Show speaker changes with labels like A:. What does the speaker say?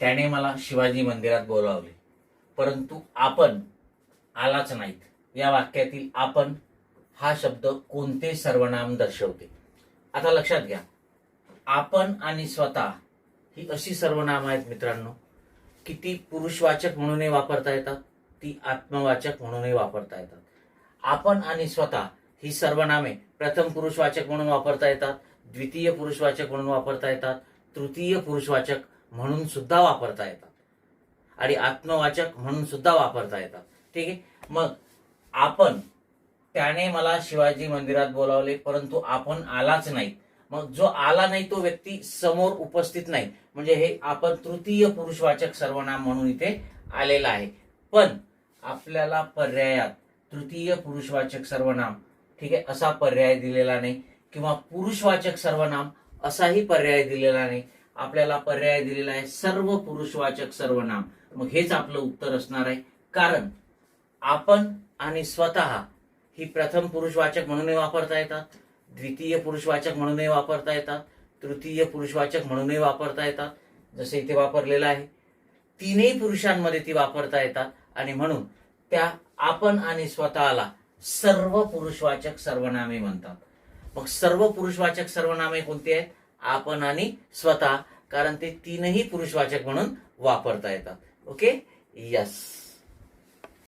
A: त्याने मला शिवाजी मंदिरात बोलावले. परंतु आपण आलाच नाहीत. या वाक्यातील आपण हा शब्द कोणते सर्वनाम दर्शवते? आता लक्षात घ्या. आपण आणि स्वतः ही अशी सर्वनाम आहेत मित्रांनो की ती पुरुषवाचक म्हणूनही वापरता येतात ती आत्मवाचक म्हणूनही वापरता येतात. आपण आणि स्वतः ही सर्वनामे प्रथम पुरुषवाचक म्हणून वापरता येतात द्वितीय पुरुषवाचक म्हणून वापरता येतात तृतीय पुरुषवाचक म्हणून सुद्धा वापरता येतात. आणि आत्मवाचक म्हणून सुद्धा वापरता येतात. ठीक आहे? मग आपण त्याने मला शिवाजी मंदिरात बोलावले परंतु आपण आलाच नाही. मग जो आला नाही तो व्यक्ती समोर उपस्थित नाही. म्हणजे हे आपण तृतीय पुरुषवाचक सर्वनाम म्हणून इथे आलेला आहे. पण आपल्याला पर्यायात तृतीय पुरुषवाचक सर्वनाम ठीक आहे असा पर्याय दिलेला नाही. किंवा पुरुषवाचक सर्वनाम असाही पर्याय दिलेला नाही. आपल्याला पर्याय दिलेला आहे. सर्व पुरुषवाचक सर्वनाम मग हेच आपलं उत्तर असणार आहे. कारण आपण आणि स्वतः ही प्रथम पुरुषवाचक म्हणूनही वापरता येतात. द्वितीय पुरुषवाचक म्हणूनही वापरता येतात. तृतीय पुरुषवाचक म्हणूनही वापरता येतात. जसे इथे वापरलेलं आहे. तीनही पुरुषांमध्ये ती वापरता येतात. आणि म्हणून त्या आपण आणि स्वतःला सर्व पुरुषवाचक सर्वनामे म्हणतात. मग सर्व पुरुषवाचक सर्वनामे कोणती आहेत? आपण आणि स्वतः. कारण ते तीनही पुरुषवाचक म्हणून वापरता येतात. Okay yes